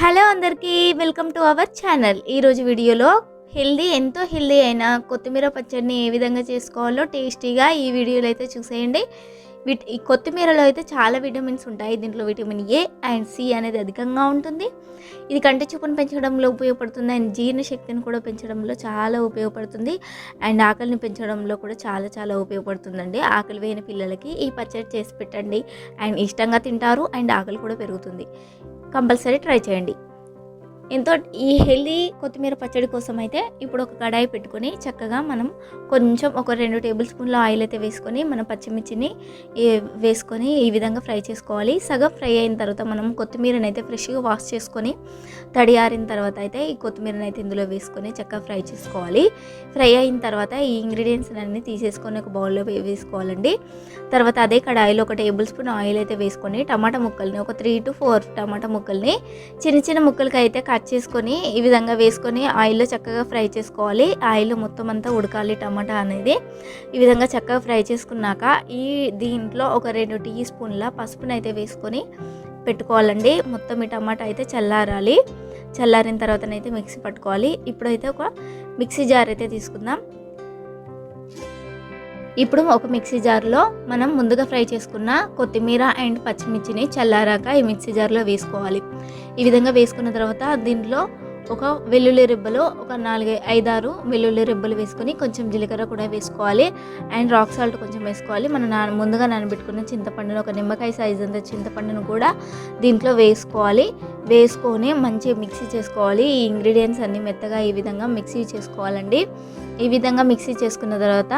Hello అందరికీ welcome to our channel. ఈరోజు వీడియోలో హెల్దీ ఎంతో హెల్దీ అయిన కొత్తిమీర పచ్చడిని ఏ విధంగా చేసుకోవాలో టేస్టీగా ఈ వీడియోలో అయితే చూసేయండి. వీటి ఈ కొత్తిమీరలో అయితే చాలా విటమిన్స్ ఉంటాయి. దీంట్లో విటమిన్ ఏ అండ్ సి అనేది అధికంగా ఉంటుంది. ఇది కంటి చూపును పెంచడంలో ఉపయోగపడుతుంది. అండ్ జీర్ణశక్తిని కూడా పెంచడంలో చాలా ఉపయోగపడుతుంది. అండ్ ఆకలిని పెంచడంలో కూడా చాలా చాలా ఉపయోగపడుతుందండి. ఆకలి వేయని పిల్లలకి ఈ పచ్చడి చేసి పెట్టండి. అండ్ ఇష్టంగా తింటారు. అండ్ ఆకలి కూడా పెరుగుతుంది. కంపల్సరీ ట్రై చేయండి. ఎంతో ఈ హెల్దీ కొత్తిమీర పచ్చడి కోసం అయితే ఇప్పుడు ఒక కడాయి పెట్టుకొని చక్కగా మనం కొంచెం ఒక రెండు టేబుల్ స్పూన్ల ఆయిల్ అయితే వేసుకొని మన పచ్చిమిర్చిని వేసుకొని ఈ విధంగా ఫ్రై చేసుకోవాలి. సగం ఫ్రై అయిన తర్వాత మనం కొత్తిమీరని అయితే ఫ్రెష్గా వాష్ చేసుకొని తడి ఆరిన తర్వాత అయితే ఈ కొత్తిమీరని అయితే ఇందులో వేసుకొని చక్కగా ఫ్రై చేసుకోవాలి. ఫ్రై అయిన తర్వాత ఈ ఇంగ్రీడియంట్స్ అన్ని తీసేసుకొని ఒక బౌల్లో వేసుకోవాలండి. తర్వాత అదే కడాయిలో ఒక టేబుల్ స్పూన్ ఆయిల్ అయితే వేసుకొని టమాటా ముక్కల్ని ఒక త్రీ టు ఫోర్ టమాటా ముక్కల్ని చిన్న చిన్న ముక్కలకి అయితే కట్ చేసుకొని ఈ విధంగా వేసుకొని ఆయిల్లో చక్కగా ఫ్రై చేసుకోవాలి. ఆయిల్ మొత్తం అంతా ఉడకాలి టమాటా అనేది. ఈ విధంగా చక్కగా ఫ్రై చేసుకున్నాక ఈ దీంట్లో ఒక రెండు టీ స్పూన్ల పసుపుని అయితే వేసుకొని పెట్టుకోవాలండి. మొత్తం ఈ టమాటా అయితే చల్లారాలి. చల్లారిన తర్వాతనైతే మిక్సీ పట్టుకోవాలి. ఇప్పుడైతే ఒక మిక్సీ జార్ అయితే తీసుకుందాం. ఇప్పుడు ఒక మిక్సీ జార్లో మనం ముందుగా ఫ్రై చేసుకున్న కొత్తిమీర అండ్ పచ్చిమిర్చిని చల్లారాక ఈ మిక్సీ జార్లో వేసుకోవాలి. ఈ విధంగా వేసుకున్న తర్వాత దీంట్లో ఒక వెల్లుల్లి రిబ్బలు ఒక నాలుగు ఐదారు వెల్లుల్లి రిబ్బలు వేసుకొని కొంచెం జీలకర్ర కూడా వేసుకోవాలి. అండ్ రాక్ సాల్ట్ కొంచెం వేసుకోవాలి. మనం నా ముందుగా నానబెట్టుకున్న చింతపండును ఒక నిమ్మకాయ సైజ్ అంత చింతపండును కూడా దీంట్లో వేసుకోవాలి. వేసుకొని మంచిగా మిక్సీ చేసుకోవాలి. ఈ ఇంగ్రీడియంట్స్ అన్ని మెత్తగా ఈ విధంగా మిక్సీ చేసుకోవాలండి. ఈ విధంగా మిక్సీ చేసుకున్న తర్వాత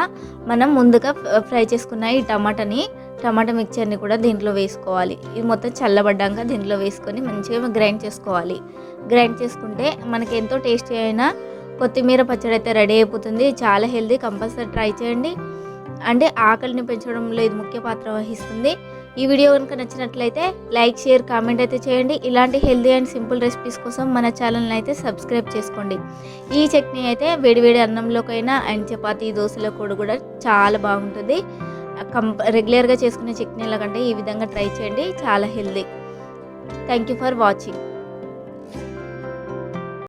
మనం ముందుగా ఫ్రై చేసుకున్న ఈ టమాటాని టమాటా మిక్చర్ని కూడా దీంట్లో వేసుకోవాలి. ఇది మొత్తం చల్లబడ్డాక దీంట్లో వేసుకొని మంచిగా గ్రైండ్ చేసుకోవాలి. గ్రైండ్ చేసుకుంటే మనకి ఎంతో టేస్టీ అయినా కొత్తిమీర పచ్చడి అయితే రెడీ అయిపోతుంది. చాలా హెల్దీ కంపల్సరీ ట్రై చేయండి. అంటే ఆకలిని పెంచడంలో ఇది ముఖ్య పాత్ర వహిస్తుంది. ఈ వీడియో కనుక నచ్చినట్లయితే లైక్ షేర్ కామెంట్ అయితే చేయండి. ఇలాంటి హెల్దీ అండ్ సింపుల్ రెసిపీస్ కోసం మన ఛానల్ని అయితే సబ్స్క్రైబ్ చేసుకోండి. ఈ చట్నీ అయితే వేడివేడి అన్నంలోకైనా అండ్ చపాతీ దోశలో కూడా కూడా చాలా బాగుంటుంది. కంప రెగ్యులర్గా చేసుకునే చట్నీల కంటే ఈ విధంగా ట్రై చేయండి. చాలా healthy. Thank you for watching.